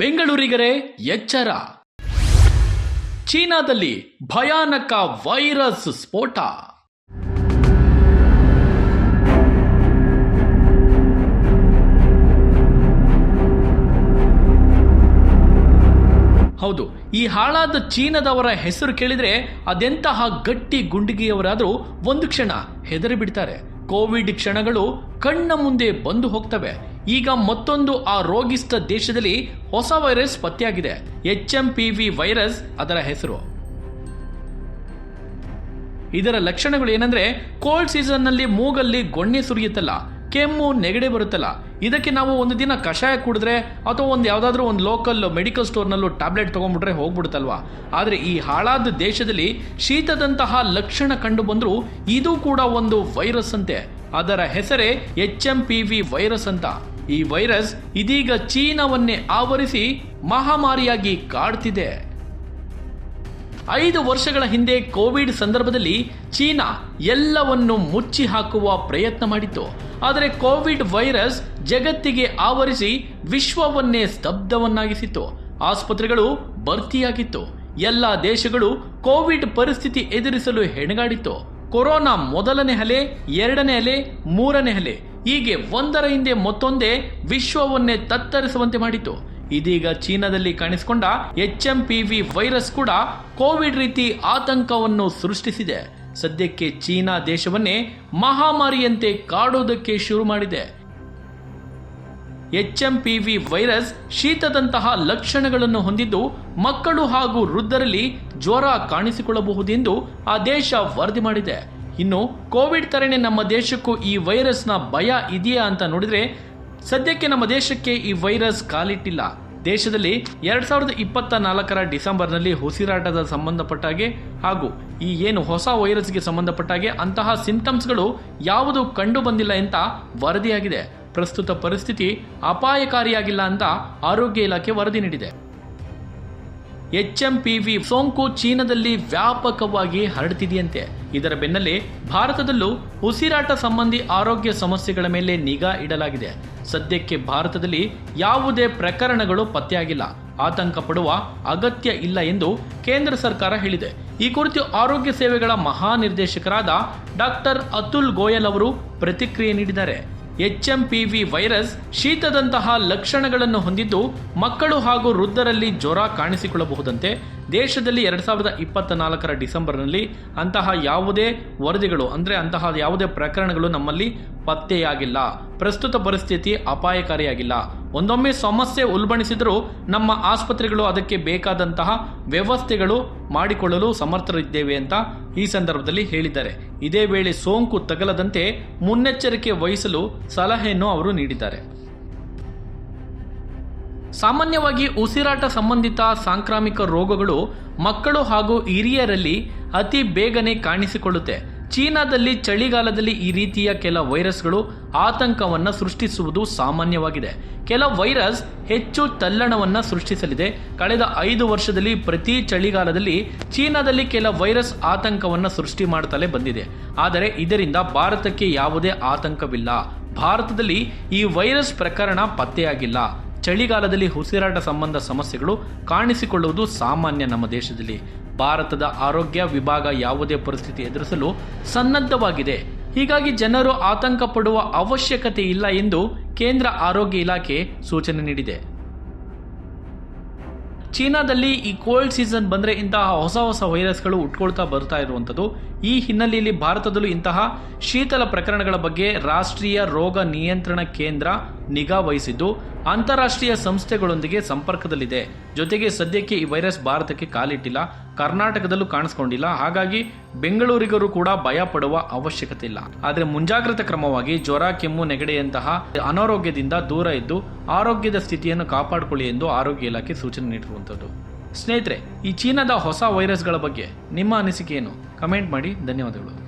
ಬೆಂಗಳೂರಿಗರೇ ಎಚ್ಚರ. ಚೀನಾದಲ್ಲಿ ಭಯಾನಕ ವೈರಸ್ ಸ್ಫೋಟ. ಹೌದು, ಈ ಹಾಳಾದ ಚೀನಾದವರ ಹೆಸರು ಕೇಳಿದ್ರೆ ಅದೆಂತಹ ಗಟ್ಟಿ ಗುಂಡಿಗೆಯವರಾದರೂ ಒಂದು ಕ್ಷಣ ಹೆದರಿ ಬಿಡ್ತಾರೆ ಕೋವಿಡ್ ಕ್ಷಣಗಳು ಕಣ್ಣ ಮುಂದೆ ಬಂದು ಹೋಗ್ತವೆ. ಈಗ ಮತ್ತೊಂದು ಆ ರೋಗಿಸ್ತ ದೇಶದಲ್ಲಿ ಹೊಸ ವೈರಸ್ ಪತ್ತೆಯಾಗಿದೆ. H M P V virus ಅದರ ಹೆಸರು. ಇದರ ಲಕ್ಷಣಗಳು ಏನಂದ್ರೆ ಕೋಲ್ಡ್ ಸೀಸನ್ನಲ್ಲಿ ಮೂಗಲ್ಲಿ ಗೊಣ್ಣೆ ಸುರಿಯುತ್ತಲ್ಲ. ಕೆಮ್ಮು ನೆಗಡಿ ಬರುತ್ತಲ್ಲ, ಇದಕ್ಕೆ ನಾವು ಒಂದು ದಿನ ಕಷಾಯ ಕುಡಿದ್ರೆ ಅಥವಾ ಒಂದು ಯಾವುದಾದ್ರೂ ಒಂದು ಲೋಕಲ್ ಮೆಡಿಕಲ್ ಸ್ಟೋರ್ನಲ್ಲೂ ಟ್ಯಾಬ್ಲೆಟ್ ತೊಗೊಂಡ್ಬಿಟ್ರೆ ಹೋಗ್ಬಿಡುತ್ತಲ್ವಾ? ಆದರೆ ಈ ಹಾಳಾದ ದೇಶದಲ್ಲಿ ಶೀತದಂತಹ ಲಕ್ಷಣ ಕಂಡು ಇದು ಕೂಡ ಒಂದು ವೈರಸ್ ಅಂತೆ. ಅದರ ಹೆಸರೇ H M P V virus ಅಂತ. ಈ ವೈರಸ್ ಇದೀಗ ಚೀನಾವನ್ನೇ ಆವರಿಸಿ ಮಹಾಮಾರಿಯಾಗಿ ಕಾಡ್ತಿದೆ. ಐದು ವರ್ಷಗಳ ಹಿಂದೆ ಕೋವಿಡ್ ಸಂದರ್ಭದಲ್ಲಿ ಚೀನಾ ಎಲ್ಲವನ್ನು ಮುಚ್ಚಿ ಹಾಕುವ ಪ್ರಯತ್ನ ಮಾಡಿತ್ತು. ಆದರೆ ಕೋವಿಡ್ ವೈರಸ್ ಜಗತ್ತಿಗೆ ಆವರಿಸಿ ವಿಶ್ವವನ್ನೇ ಸ್ತಬ್ಧವನ್ನಾಗಿಸಿತ್ತು. ಆಸ್ಪತ್ರೆಗಳು ಭರ್ತಿಯಾಗಿತ್ತು. ಎಲ್ಲ ದೇಶಗಳು ಕೋವಿಡ್ ಪರಿಸ್ಥಿತಿ ಎದುರಿಸಲು ಹೆಣಗಾಡಿತ್ತು. ಕೊರೋನಾ ಮೊದಲನೇ ಅಲೆ, ಎರಡನೇ ಅಲೆ, ಮೂರನೇ ಅಲೆ. ಹೀಗೆ ಒಂದರ ಹಿಂದೆ ಮತ್ತೊಂದೇ ವಿಶ್ವವನ್ನೇ ತತ್ತರಿಸುವಂತೆ ಮಾಡಿತು ಇದೀಗ ಚೀನಾದಲ್ಲಿ ಕಾಣಿಸಿಕೊಂಡ H M P V virus ಕೂಡ ಕೋವಿಡ್ ರೀತಿ ಆತಂಕವನ್ನು ಸೃಷ್ಟಿಸಿದೆ. ಸದ್ಯಕ್ಕೆ ಚೀನಾ ದೇಶವನ್ನೇ ಮಹಾಮಾರಿಯಂತೆ ಕಾಡುವುದಕ್ಕೆ ಶುರು ಮಾಡಿದೆ. H M P V virus ಶೀತದಂತಹ ಲಕ್ಷಣಗಳನ್ನು ಹೊಂದಿದ್ದು ಮಕ್ಕಳು ಹಾಗೂ ವೃದ್ಧರಲ್ಲಿ ಜ್ವರ ಕಾಣಿಸಿಕೊಳ್ಳಬಹುದೆಂದು ಆ ದೇಶ ವರದಿ ಮಾಡಿದೆ. ಇನ್ನು ಕೋವಿಡ್ ತರಣೆ ನಮ್ಮ ದೇಶಕ್ಕೂ ಈ ವೈರಸ್ನ ಭಯ ಇದೆಯಾ ಅಂತ ನೋಡಿದ್ರೆ ಸದ್ಯಕ್ಕೆ ನಮ್ಮ ದೇಶಕ್ಕೆ ಈ ವೈರಸ್ ಕಾಲಿಟ್ಟಿಲ್ಲ. ದೇಶದಲ್ಲಿ ಎರಡ್ ಸಾವಿರದ ಇಪ್ಪತ್ತ ನಾಲ್ಕರ ಡಿಸೆಂಬರ್ನಲ್ಲಿ ಉಸಿರಾಟದ ಸಂಬಂಧಪಟ್ಟಾಗೆ ಹಾಗೂ ಈ ಏನು ಹೊಸ ವೈರಸ್ಗೆ ಸಂಬಂಧಪಟ್ಟಾಗೆ ಅಂತಹ ಸಿಂಟಮ್ಸ್ಗಳು ಯಾವುದು ಕಂಡು ಬಂದಿಲ್ಲ ಅಂತ ವರದಿಯಾಗಿದೆ. ಪ್ರಸ್ತುತ ಪರಿಸ್ಥಿತಿ ಅಪಾಯಕಾರಿಯಾಗಿಲ್ಲ ಅಂತ ಆರೋಗ್ಯ ಇಲಾಖೆ ವರದಿ ನೀಡಿದೆ. ಎಚ್ ಎಂ ಪಿ ವಿ ಸೋಂಕು ಚೀನಾದಲ್ಲಿ ವ್ಯಾಪಕವಾಗಿ ಹರಡುತ್ತಿದೆಯಂತೆ ಇದರ ಬೆನ್ನಲ್ಲೇ ಭಾರತದಲ್ಲೂ ಉಸಿರಾಟ ಸಂಬಂಧಿ ಆರೋಗ್ಯ ಸಮಸ್ಯೆಗಳ ಮೇಲೆ ನಿಗಾ ಇಡಲಾಗಿದೆ. ಸದ್ಯಕ್ಕೆ ಭಾರತದಲ್ಲಿ ಯಾವುದೇ ಪ್ರಕರಣಗಳು ಪತ್ತೆಯಾಗಿಲ್ಲ. ಆತಂಕ ಪಡುವ ಅಗತ್ಯ ಇಲ್ಲ ಎಂದು ಕೇಂದ್ರ ಸರ್ಕಾರ ಹೇಳಿದೆ. ಈ ಕುರಿತು ಆರೋಗ್ಯ ಸೇವೆಗಳ ಮಹಾನಿರ್ದೇಶಕರಾದ ಡಾಕ್ಟರ್ ಅತುಲ್ ಗೋಯಲ್ ಅವರು ಪ್ರತಿಕ್ರಿಯೆ ನೀಡಿದ್ದಾರೆ. H M P V virus ಶೀತದಂತಹ ಲಕ್ಷಣಗಳನ್ನು ಹೊಂದಿದ್ದು ಮಕ್ಕಳು ಹಾಗೂ ವೃದ್ಧರಲ್ಲಿ ಜ್ವರ ಕಾಣಿಸಿಕೊಳ್ಳಬಹುದಂತೆ. ದೇಶದಲ್ಲಿ ಎರಡ್ ಸಾವಿರದ ಇಪ್ಪತ್ತ ನಾಲ್ಕರ ಡಿಸೆಂಬರ್ನಲ್ಲಿ ಅಂತಹ ಯಾವುದೇ ವರದಿಗಳು, ಅಂದರೆ ಅಂತಹ ಯಾವುದೇ ಪ್ರಕರಣಗಳು ನಮ್ಮಲ್ಲಿ ಪತ್ತೆಯಾಗಿಲ್ಲ. ಪ್ರಸ್ತುತ ಪರಿಸ್ಥಿತಿ ಅಪಾಯಕಾರಿಯಾಗಿಲ್ಲ. ಒಂದೊಮ್ಮೆ ಸಮಸ್ಯೆ ಉಲ್ಬಣಿಸಿದರೂ ನಮ್ಮ ಆಸ್ಪತ್ರೆಗಳು ಅದಕ್ಕೆ ಬೇಕಾದಂತಹ ವ್ಯವಸ್ಥೆಗಳು ಮಾಡಿಕೊಳ್ಳಲು ಸಮರ್ಥರಿದ್ದೇವೆ ಅಂತ ಈ ಸಂದರ್ಭದಲ್ಲಿ ಹೇಳಿದ್ದಾರೆ. ಇದೇ ವೇಳೆ ಸೋಂಕು ತಗಲದಂತೆ ಮುನ್ನೆಚ್ಚರಿಕೆ ವಹಿಸಲು ಸಲಹೆಯನ್ನು ಅವರು ನೀಡಿದ್ದಾರೆ. ಸಾಮಾನ್ಯವಾಗಿ ಉಸಿರಾಟ ಸಂಬಂಧಿತ ಸಾಂಕ್ರಾಮಿಕ ರೋಗಗಳು ಮಕ್ಕಳು ಹಾಗೂ ಹಿರಿಯರಲ್ಲಿ ಅತಿ ಬೇಗನೆ ಕಾಣಿಸಿಕೊಳ್ಳುತ್ತೆ. ಚೀನಾದಲ್ಲಿ ಚಳಿಗಾಲದಲ್ಲಿ ಈ ರೀತಿಯ ಕೆಲ ವೈರಸ್ಗಳು ಆತಂಕವನ್ನು ಸೃಷ್ಟಿಸುವುದು ಸಾಮಾನ್ಯವಾಗಿದೆ. ಕೆಲ ವೈರಸ್ ಹೆಚ್ಚು ತಲ್ಲಣವನ್ನು ಸೃಷ್ಟಿಸಲಿದೆ. ಕಳೆದ ಐದು ವರ್ಷದಲ್ಲಿ ಪ್ರತಿ ಚಳಿಗಾಲದಲ್ಲಿ ಚೀನಾದಲ್ಲಿ ಕೆಲ ವೈರಸ್ ಆತಂಕವನ್ನು ಸೃಷ್ಟಿ ಮಾಡುತ್ತಲೇ ಬಂದಿದೆ. ಆದರೆ ಇದರಿಂದ ಭಾರತಕ್ಕೆ ಯಾವುದೇ ಆತಂಕವಿಲ್ಲ. ಭಾರತದಲ್ಲಿ ಈ ವೈರಸ್ ಪ್ರಕರಣ ಪತ್ತೆಯಾಗಿಲ್ಲ. ಚಳಿಗಾಲದಲ್ಲಿ ಉಸಿರಾಟ ಸಂಬಂಧ ಸಮಸ್ಯೆಗಳು ಕಾಣಿಸಿಕೊಳ್ಳುವುದು ಸಾಮಾನ್ಯ ನಮ್ಮ ದೇಶದಲ್ಲಿ. ಭಾರತದ ಆರೋಗ್ಯ ವಿಭಾಗ ಯಾವುದೇ ಪರಿಸ್ಥಿತಿ ಎದುರಿಸಲು ಸನ್ನದ್ಧವಾಗಿದೆ. ಹೀಗಾಗಿ ಜನರು ಆತಂಕ ಪಡುವ ಅವಶ್ಯಕತೆ ಇಲ್ಲ ಎಂದು ಕೇಂದ್ರ ಆರೋಗ್ಯ ಇಲಾಖೆ ಸೂಚನೆ ನೀಡಿದೆ. ಚೀನಾದಲ್ಲಿ ಈ ಕೋಲ್ಡ್ ಸೀಸನ್ ಬಂದರೆ ಇಂತಹ ಹೊಸ ಹೊಸ ವೈರಸ್ಗಳು ಉಟ್ಕೊಳ್ತಾ ಬರ್ತಾ ಇರುವಂಥದ್ದು. ಈ ಹಿನ್ನೆಲೆಯಲ್ಲಿ ಭಾರತದಲ್ಲೂ ಇಂತಹ ಶೀತಲ ಪ್ರಕರಣಗಳ ಬಗ್ಗೆ ರಾಷ್ಟ್ರೀಯ ರೋಗ ನಿಯಂತ್ರಣ ಕೇಂದ್ರ ನಿಗಾ ವಹಿಸಿದ್ದು ಅಂತಾರಾಷ್ಟ್ರೀಯ ಸಂಸ್ಥೆಗಳೊಂದಿಗೆ ಸಂಪರ್ಕದಲ್ಲಿದೆ. ಜೊತೆಗೆ ಸದ್ಯಕ್ಕೆ ಈ ವೈರಸ್ ಭಾರತಕ್ಕೆ ಕಾಲಿಟ್ಟಿಲ್ಲ, ಕರ್ನಾಟಕದಲ್ಲೂ ಕಾಣಿಸ್ಕೊಂಡಿಲ್ಲ. ಹಾಗಾಗಿ ಬೆಂಗಳೂರಿಗರು ಕೂಡ ಭಯ ಪಡುವ ಅವಶ್ಯಕತೆ ಇಲ್ಲ. ಆದರೆ ಮುಂಜಾಗ್ರತಾ ಕ್ರಮವಾಗಿ ಜ್ವರ, ಕೆಮ್ಮು, ನೆಗಡೆಯಂತಹ ಅನಾರೋಗ್ಯದಿಂದ ದೂರ ಇದ್ದು ಆರೋಗ್ಯದ ಸ್ಥಿತಿಯನ್ನು ಕಾಪಾಡಿಕೊಳ್ಳಿ ಎಂದು ಆರೋಗ್ಯ ಇಲಾಖೆ ಸೂಚನೆ ನೀಡಿರುವಂಥದ್ದು. ಸ್ನೇಹಿತರೆ, ಈ ಚೀನಾದ ಹೊಸ ವೈರಸ್ಗಳ ಬಗ್ಗೆ ನಿಮ್ಮ ಅನಿಸಿಕೆ ಏನು? ಕಮೆಂಟ್ ಮಾಡಿ. ಧನ್ಯವಾದಗಳು.